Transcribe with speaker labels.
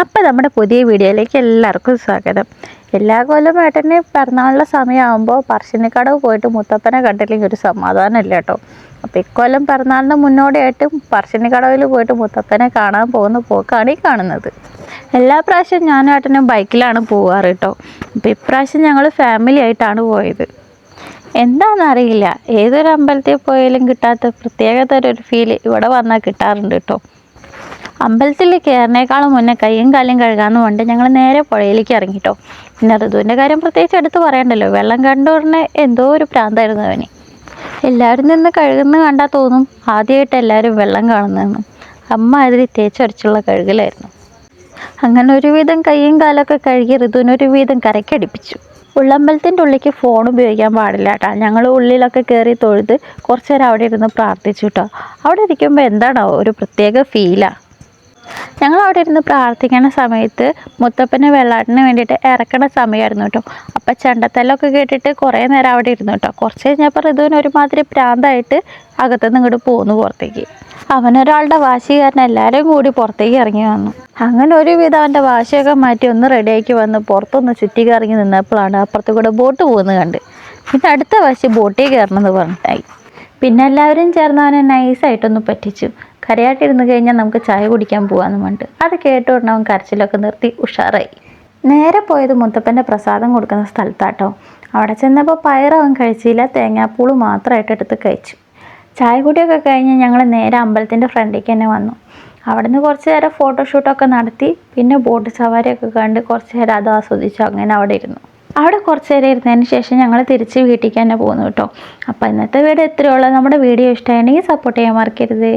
Speaker 1: അപ്പം നമ്മുടെ പുതിയ വീഡിയോയിലേക്ക് എല്ലാവർക്കും സ്വാഗതം. എല്ലാ കൊല്ലം ഏട്ടന് പിറന്നാളിന്റെ സമയമാകുമ്പോൾ പറശ്ശിനിക്കടവ് പോയിട്ട് മുത്തപ്പനെ കണ്ടില്ലെങ്കിൽ ഒരു സമാധാനമില്ല കേട്ടോ. അപ്പോൾ ഇക്കൊല്ലം പിറന്നാളിന് മുന്നോടിയായിട്ട് പറശ്ശിനിക്കടവിൽ പോയിട്ട് മുത്തപ്പനെ കാണാൻ പോകുന്ന പോക്കാണ് ഈ കാണുന്നത്. എല്ലാ പ്രാവശ്യവും ഏട്ടനും ബൈക്കിലാണ് പോവാറ് കേട്ടോ. അപ്പോൾ ഇപ്രാവശ്യം ഞങ്ങൾ ഫാമിലി ആയിട്ടാണ് പോയത്. എന്താണെന്നറിയില്ല. ഏതൊരു അമ്പലത്തിൽ പോയാലും കിട്ടാത്ത പ്രത്യേകതരം ഒരു ഫീൽ ഇവിടെ വന്നാൽ കിട്ടാറുണ്ട് കേട്ടോ. അമ്പലത്തിൽ കയറിനേക്കാളും മുന്നേ കയ്യും കാലും കഴുകാമെന്ന് കൊണ്ട് ഞങ്ങൾ നേരെ പുഴയിലേക്ക് ഇറങ്ങിട്ടോ. പിന്നെ ഋതുവിന്റെ കാര്യം പ്രത്യേകിച്ച് എടുത്ത് പറയണ്ടല്ലോ. വെള്ളം കണ്ട ഉടനെ എന്തോ ഒരു പ്രാന്തായിരുന്നു അവന്. എല്ലാവരും നിന്ന് കഴുകുന്ന കണ്ടാൽ തോന്നും ആദ്യമായിട്ട് എല്ലാവരും വെള്ളം കാണുന്നതെന്ന്. അമ്മ അതിൽ തേച്ചൊരച്ചുള്ള കഴുകലായിരുന്നു. അങ്ങനെ ഒരുവിധം കയ്യും കാലൊക്കെ കഴുകി ഋതുവിനൊരു വീതം കരക്കടിപ്പിച്ചു. ഉള്ളമ്പലത്തിന്റെ ഉള്ളിലേക്ക് ഫോൺ ഉപയോഗിക്കാൻ പാടില്ല കേട്ടോ ഞങ്ങൾ ഉള്ളിലൊക്കെ കയറി തൊഴുത് കുറച്ച് നേരം അവിടെ ഇരുന്ന് പ്രാർത്ഥിച്ചു കേട്ടോ അവിടെ ഇരിക്കുമ്പോൾ എന്താണോ ഒരു പ്രത്യേക ഫീലാണ് ഞങ്ങൾ അവിടെ ഇരുന്ന് പ്രാർത്ഥിക്കുന്ന സമയത്ത് മുത്തപ്പനെ വെള്ളാട്ടിന് വേണ്ടിയിട്ട് ഇറക്കണ സമയമായിരുന്നു കേട്ടോ. അപ്പം ചണ്ടത്തല്ലൊക്കെ കേട്ടിട്ട് കുറേ നേരം അവിടെ ഇരുന്നു കേട്ടോ. കുറച്ച് കഴിഞ്ഞപ്പോൾ ഋതുവിന് ഒരുമാതിരി പ്രാന്തായിട്ട് അകത്തുനിന്ന് ഇങ്ങോട്ട് പോന്നു പുറത്തേക്ക്. അവനൊരാളുടെ വാശി കാരണം എല്ലാവരും കൂടി പുറത്തേക്ക് ഇറങ്ങി വന്നു. അങ്ങനെ ഒരുവിധം അവന്റെ വാശിയൊക്കെ മാറ്റി ഒന്ന് റെഡിയാക്കി വന്ന് പുറത്തൊന്ന് ചുറ്റി കറങ്ങി നിന്നപ്പോഴാണ് അപ്പുറത്ത് കൂടെ ബോട്ട് പോകുന്നത് കണ്ട്. പിന്നെ അടുത്ത വാശി ബോട്ടിൽ കയറണമെന്ന് പറഞ്ഞിട്ടായി. പിന്നെ എല്ലാവരും ചേർന്ന് അവനെ നൈസായിട്ടൊന്ന് പറ്റിച്ചു. കരയായിട്ടിരുന്ന് കഴിഞ്ഞാൽ നമുക്ക് ചായ കുടിക്കാൻ പോകാമെന്ന് പറഞ്ഞിട്ട്. അത് കേട്ട ഉടനെ അവൻ കരച്ചിലൊക്കെ നിർത്തി ഉഷാറായി. നേരെ പോയത് മുത്തപ്പന്റെ പ്രസാദം കൊടുക്കുന്ന സ്ഥലത്താട്ടോ. അവിടെ ചെന്നപ്പോൾ പയറവൻ കഴിച്ചില്ല തേങ്ങാപ്പൂൾ മാത്രമായിട്ട് എടുത്ത് കഴിച്ചു. ചായ കുടിയൊക്കെ കഴിഞ്ഞ് ഞങ്ങൾ നേരെ അമ്പലത്തിന്റെ ഫ്രണ്ടിലേക്ക് തന്നെ വന്നു. അവിടെ നിന്ന് കുറച്ച് നേരം ഫോട്ടോഷൂട്ടൊക്കെ നടത്തി പിന്നെ ബോട്ട് സവാരിയൊക്കെ കണ്ട് കുറച്ച് നേരം അത് ആസ്വദിച്ചു അങ്ങനെ അവിടെ ഇരുന്നു. അവിടെ കുറച്ച് നേരം ഇരുന്നതിന് ശേഷം ഞങ്ങൾ തിരിച്ച് വീട്ടിലേക്ക് തന്നെ പോകുന്നു കേട്ടോ. അപ്പോൾ ഇന്നത്തെ വീഡിയോ ഇത്രയുള്ള നമ്മുടെ വീഡിയോ ഇഷ്ടമായിട്ടുണ്ടെങ്കിൽ സപ്പോർട്ട് ചെയ്യാൻ മറക്കരുത്.